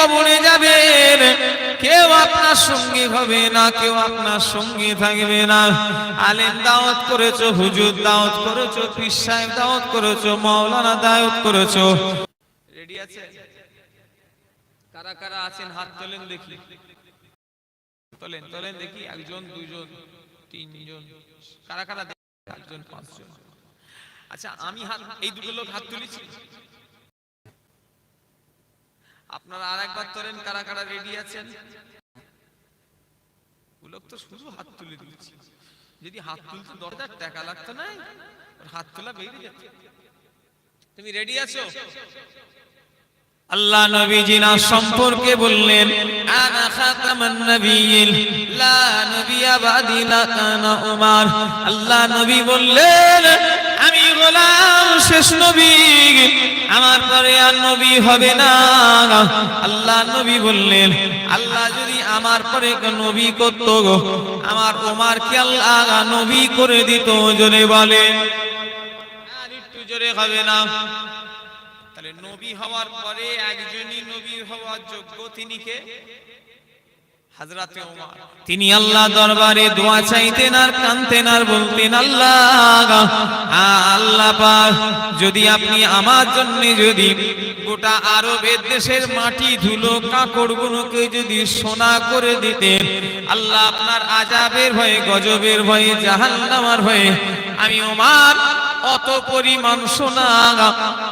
কবরে যাবেন, কেউ আপনার সঙ্গী হবে না, কেউ আপনার সঙ্গী থাকবে না। আলেম দাওয়াত করেছ, হুজুর দাওয়াত করেছ, পীর সাহেব দাওয়াত করেছ, মাওলানা দাওয়াত করেছ। রেডি আছে কারা কারা আছেন? হাত তোলেন দেখি। তোলেন তোলেন দেখি, একজন দুইজন তিনজন। কারা কারা? একজন, পাঁচজন। আচ্ছা আমি হাত এই দুটো লোক হাত তুলেছি? আপনারা আর একবার কারা কারা রেডি আছেন? লোক তো শুধু হাত তুলে দিয়েছি যদি হাত তুলতে টাকা লাগতো না হাত তোলা বেরিয়ে যেত। তুমি রেডি আছো? আল্লাহ সম্পর্কে বললেন, আনা খাতামান নবিয়িন লা নবিয়া বাদি লা কানা উমার। আল্লাহ নবী বললেন, আমি গোলাম শেষ নবী। আমার পরে আর নবী হবে না। আল্লাহ নবী বললেন, আল্লাহ যদি আমার পরে নবী করত আমার ওমার কে আল্লাহ নবী করে দিত? জোরে বলে একটু জোরে হবে না। তাহলে নবী হওয়ার পরে একজনই নবী হওয়ার যোগ্য তিনি কে? তিনি আল্লাহ দরবারে দোয়া চাইতেন আর কানতেন আর বলতেন, আল্লাহ আল্লাহ যদি আপনি আমার জন্য যদি গোটা আরবের দেশের মাটি, ধুলো, কাকড় গুলোকে যদি সোনা করে দিতেন, আল্লাহ আপনার আজাবের ভয়ে, গজবের ভয়ে, জাহান্নামার ভয়ে, আমি ওমার, অত পরিমাণ সোনা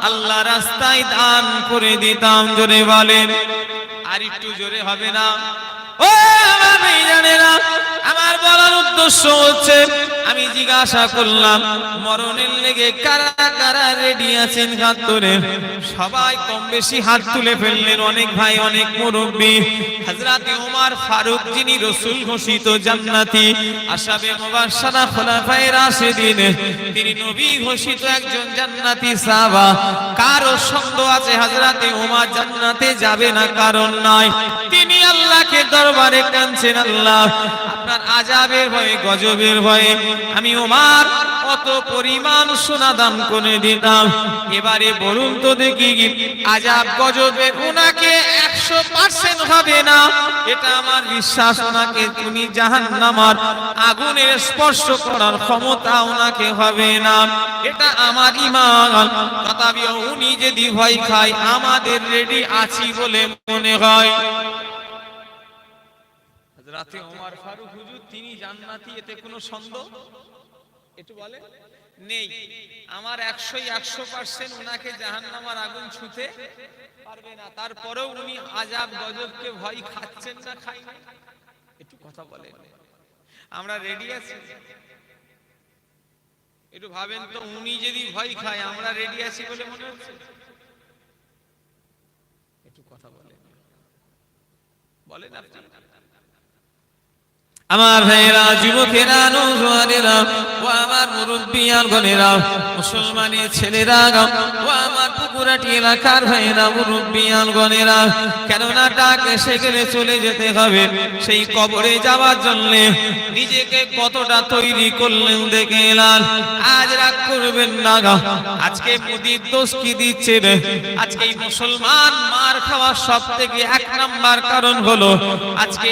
আল্লাহ রাস্তায় দান করে দিতাম। জোরে বলেন। আর একটু জোরে হবে না? ও আমার মেয়ে জানে আমার হচ্ছে। আমি জিজ্ঞাসা করলাম, মরণের লেগে কারা কারা রেডি আছেন হাত তুলে সবাই কম বেশি হাত তুলে ফেললেন অনেক ভাই, অনেক মুরব্বী। হযরতে ওমর ফারুক, যিনি রসুল ঘোষিত জান্নাতি আসাবে মুবাশশারা খোলাফায়ে রাশিদিন, তিনি নবী ঘোষিত একজন জান্নাতি সাহাবা। কারও সন্দেহ আছে হযরতে ওমর জান্নাতে যাবে না, কারণ নয় তিনি আল্লাহকে দরবারে কাঁদছেন আল্লাহ। আপনার আজাবের ভয়ে গজবের ভয়ে আমি ওমার কত পরিমাণ সোনা দান করে দিতাম। এবারে বলুন তো দেখি, আজাব গজবে ওনাকে একশো পার্সেন্ট হবে না? এটা আমার বিশ্বাস, ওনাকে তুমি জাহান নামার আগুনের স্পর্শ করার ক্ষমতা ওনাকে হবে না। এটা আমার ইমান তথাপি উনি যদি ভয় খায়, আমাদের রেডি আছি বলে মনে হয়। রাতে ওমর ফারুক হুজুর তিনি জান্নাতি এতে কোনো সন্দেহ? একটু বলে নেই। আমার একশোই একশো পার্সেন্ট ওনাকে জাহান্নামার আগুন ছুতে পারবে না। তারপরেও উনি আজাব গজবকে ভয় খাচ্ছেন না খাই একটু কথা বলেন। আমরা রেডি আছি? একটু ভাবেন তো উনি যদি ভয় খায় আমরা রেডি আছি বলে মনে হচ্ছে? একটু কথা বলেন। বলেন আপনি। আমার ভাইয়েরা, যুবকেরা, নৌজওয়ানেরা, ও আমার মুরব্বিয়ান গনেরা মুসলমানের ছেলেরা, ও আমার পুকুরাটি এলাকার ভাইয়েরা মুরব্বিয়ান গনেরা কেননা ডাক এসে গেলে চলে যেতে হবে। সেই কবরে যাওয়ার জন্য নিজেকে কতটা তৈরি করলেন দেখে এলাম আজ রাগ করবেন না আজকে মুদির দোষ কি দিচ্ছে রে? আজকে মুসলমান মার খাওয়ার সব থেকে এক নাম্বার কারণ হলো, আজকে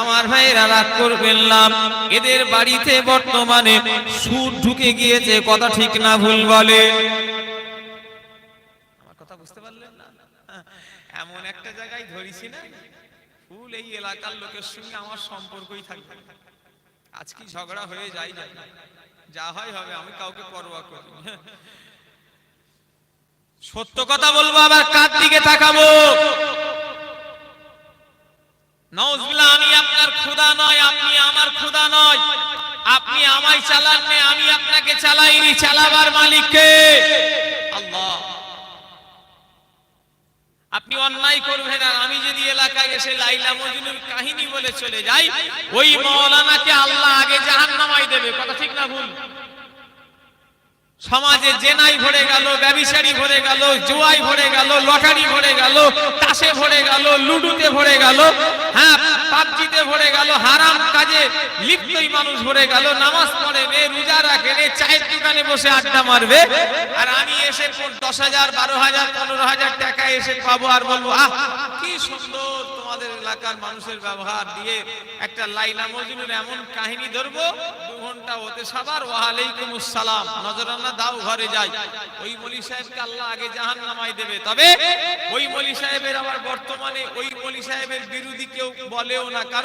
আমার ভাইয়েরা রাগ করবেন না। এদের বাড়িতে বর্তমানে সুর ঢুকে গিয়েছে, কথা ঠিক না ভুল বলে। আমার কথা বুঝতে পারলেন না? এমন একটা জায়গায় ধরিছি না? ফুল এই এলাকার লোকের সঙ্গে আমার সম্পর্কই থাকবে না। আজ কি ঝগড়া হয়ে যায় যায় যা হয় হবে, আমি কাউকে পরোয়া করি সত্য কথা বলব, আবার কার দিকে তাকাবো? নওজবিল্লাহ আমি আপনার খোদা নয় আপনি আমার খোদা নয়। আপনি আমায় চালান নে আমি আপনাকে চালাইনি চালাবার মালিক কে আল্লাহ। আপনি অন্যায় করবেন আর আমি যদি এলাকায় এসে লাইলা মজনুর কাহিনী বলে চলে যাই ওই মৌলানাকে আল্লাহ আগে জাহান্নামাই দেবে কথা ঠিক না ভুল? সমাজে জেনাই ভরে গেল, ব্যবিচারি ভরে গেল, জুয়াই ভরে গেল, লটারি ভরে গেল, তাসে ভরে গেল, লুডুতে ভরে গেল। হ্যাঁ পাবজিতে ভরে গেল, হারাম কাজে লিপ্তই মানুষ ভরে গেল, নামাজ পড়ে নে রোজা রাখে নে চায়ের দোকানে বসে আড্ডা মারবে। আর আমি এসে দশ হাজার, বারো হাজার, পনেরো হাজার টাকা এসে পাবো আর বলব, আহ, কি সুন্দর তোমাদের এলাকার মানুষের ব্যবহার দিয়ে একটা লাইলা মজনুর এমন কাহিনী ধরবো, দু ঘণ্টা হতে সাবার, ওয়ালাইকুম আসসালাম নজরানা দাও ঘরে যাই। ওই মলি সাহেবকে আল্লাহ আগে জাহান নামাই দেবে। তবে ওই মলি সাহেবের আবার বর্তমানে ওই মলি সাহেবের বিরোধী কেউ বলেও না, কারণ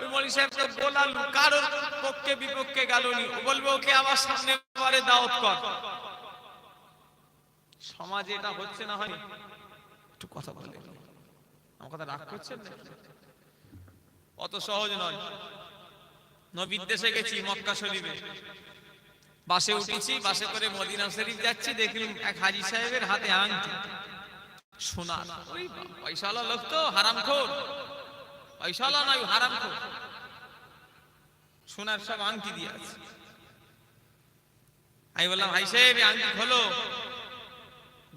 ওই মলি সাহেবকে বলাল কারোর পক্ষে বিপক্ষে গেলনি ও বলবে, ওকে আবার সামনে বারে দাওয়াত কর। সমাজে এটা হচ্ছে না হয় একটু কথা বলে আমার কথা রাগ করছেন না অত সহজ নয়। নবীর দেশে গেছি মক্কা শরীফে। বাসে উঠেছি, বাসে করে মদিনা শরীফ যাচ্ছি, দেখলাম এক হাজি সাহেবের হাতে আংটি। সোনা, ওই পয়সাওয়ালা লোক তো হারামখোর। পয়সাওয়ালা নয় হারামখোর সোনার সব আংটি দিয়ে আছে। আমি বললাম, ভাই সাহেব আংটি খোলো।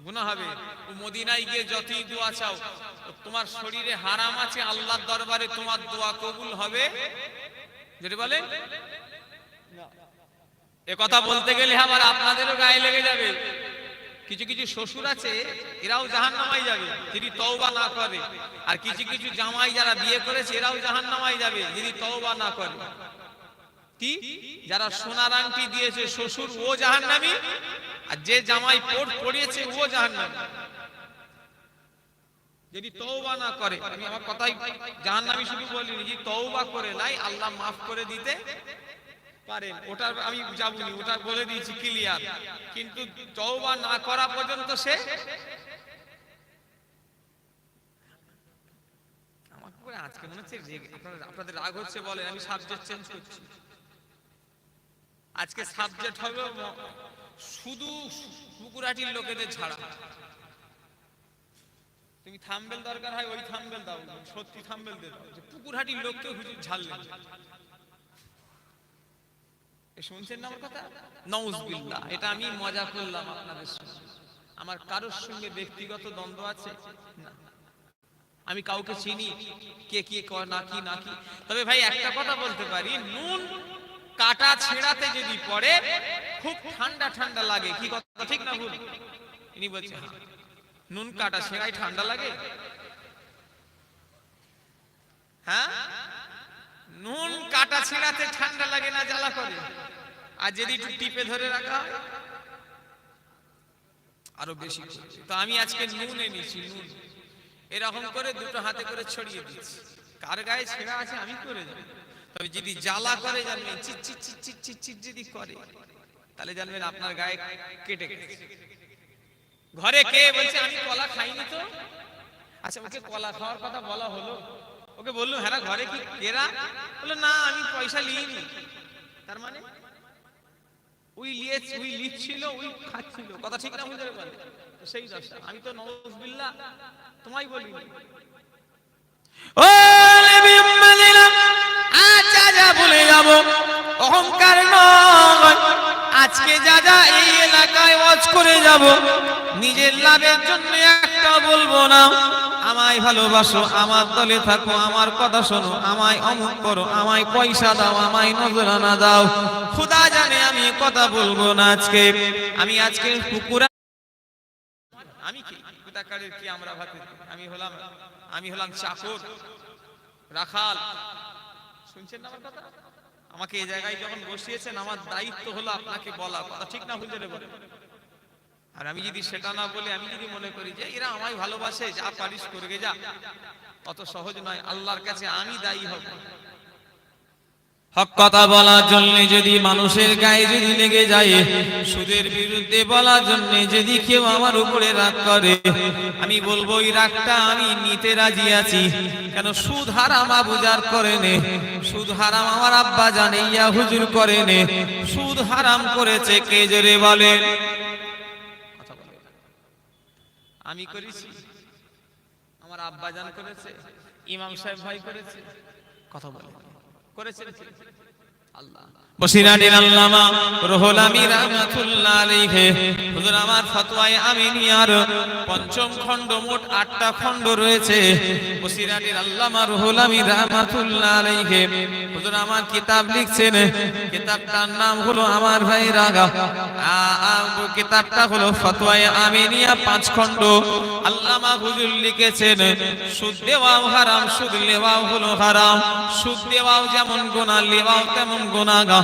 গুনাহ হবে। ও মদিনায় গিয়ে যতই দোয়া চাও তোমার শরীরে হারাম আছে, আল্লাহর দরবারে তোমার দোয়া কবুল হবে? যদি বলে এ কথা বলতে গেলে আবার আপনাদেরও গায়ে লেগে যাবে। কিছু কিছু শ্বশুর আছে, এরাও জাহান নামাই যাবে, যদি তওবা না করে। আর কিছু কিছু জামাই যারা বিয়ে করেছে, এরাও জাহান নামাই যাবে, যদি তওবা না করে। কি? যারা সোনার আংটি দিয়েছে, শ্বশুর ও জাহান্নামী, আর যে জামাই পোট পড়িয়েছে ও জাহান্নামী। যদি তওবা না করে, আমি আমার কথাই জাহান্নামী শুধু বলিনি, যদি তওবা করে নাই আল্লাহ মাফ করে দিতে পারেন, ওটার আমি যাবনি ওটা বলে দিয়েছি ক্লিয়ার কিন্তু তওবা না করা পর্যন্ত সে আমাকে আজকে মনে হচ্ছে আপনাদের রাগ হচ্ছে বলে আমি সাবজেক্ট চেঞ্জ করছি। আজকে সাবজেক্ট হবে শুধু লোকেদের ছাড়া। তুমি থাম্বেল দরকার হয়, ওই থাম্বেল দাও, সত্যি থাম্বেল দিয়ে দাও পুকুরহাটির লোককে হুজুর এ শুনছেন আমার কথা? নউজবিল্লাহ, এটা আমি মজা করলাম আপনাদের সঙ্গে। আমার কারোর সঙ্গে ব্যক্তিগত দ্বন্দ্ব আছে? আমি কাউকে চিনি, কে কে না কি না কি। তবে ভাই, একটা কথা বলতে পারি, নুন কাটা ছেঁড়াতে যদি পড়ে, খুব ঠান্ডা ঠান্ডা লাগে। কি কথা, ঠিক না ভুল? ইনি বলছেন হ্যাঁ। নুন কাটা ছেঁড়াই ঠান্ডা লাগে? হ্যাঁ? নুন কাটা ছেঁড়াতে ঠান্ডা লাগে না, জ্বালা করে? আর যদি একটু টিপে ধরে রাখা আরও বেশি তো আমি আজকে নুন এনেছি, নুন। এরকম করে দুটো হাতে করে ছড়িয়ে দিচ্ছি। কার গায়ে ছেঁড়া আছে আমি করে যাব তবে যদি জ্বালা করে, জানবেন যদি করে, তাহলে জানবেন আপনার গায়ে কেটে গেছে। ঘরে কে বলছে, আমি কলা খাইনি তো? আচ্ছা ওকে কলা খাওয়ার কথা বলা হলো। ওকে বলল হ্যাঁ ঘরে কি এরা বলল, না, আমি পয়সা লিইনি। তার মানে? লিয়ে ওই লিখছিল ওই খাচ্ছিল। কথা ঠিক না বুঝতে পারবে তো সেই আমি তো নওয়াজবিল্লাহ, তোমায় বলি ও নবী আচ্ছা যা বলে যাব, অহংকার নয়। আজকে যা যা এই এলাকায় ওয়াজ করে যাব, নিজের লাভের জন্য একটা বলব না। আমায় ভালোবাসো, আমার দলে থাকো, আমার কথা শোনো, আমায় অমুক করো, আমায় পয়সা দাও, আমায় নজরানা দাও। খুদা জানে আমি কথা বলব না আজকে। আমি আজকে পুকুরা আমি কি? কোথাকারের কি আমরা ভাতে? আমি হলাম আমি হলাম চাকর, রাখাল। শুনছেন না আমার কথা? আমাকে এই জায়গায় যখন বসিয়েছেন, আমার দায়িত্ব হলো আপনাকে বলা। কথা ঠিক না ভুলতে বলে আর আমি যদি সেটা না বলে, আমি যদি মনে করি যে এরা আমায় ভালোবাসে, যা পারিস করে যা। অত সহজ নয়, আল্লাহর কাছে আমি দায়ী হব। হক কথা বলার জন্য যদি মানুষের গায়ে যদি লেগে যায়, সুদের বিরুদ্ধে বলার জন্য যদি কেউ আমার উপরে রাগ করে, আমি বলব ওই রাগটা আমি নিতে রাজি আছি। কেন সুদ হারাম আবুজার করে নে? সুদ হারাম আমার আব্বা জানে ইয়া হুজুর করে নে। সুদ হারাম করেছে, কে জোরে বলে কথা বলে। আমি করেছি। আমার আব্বা জান করেছে। ইমাম সাহেব ভাই করেছে। কথা বলে। করেছেন। আমির ভাই কিতাবটা হলো আমিনিয়া পাঁচ খণ্ড। আল্লামা হুজুর লিখেছেন, সুদ দেওয়াও হারাম, সুদ লেওয়াও হলো হারাম। সুদ দেওয়াও যেমন লেওয়াও তেমন গোনাগা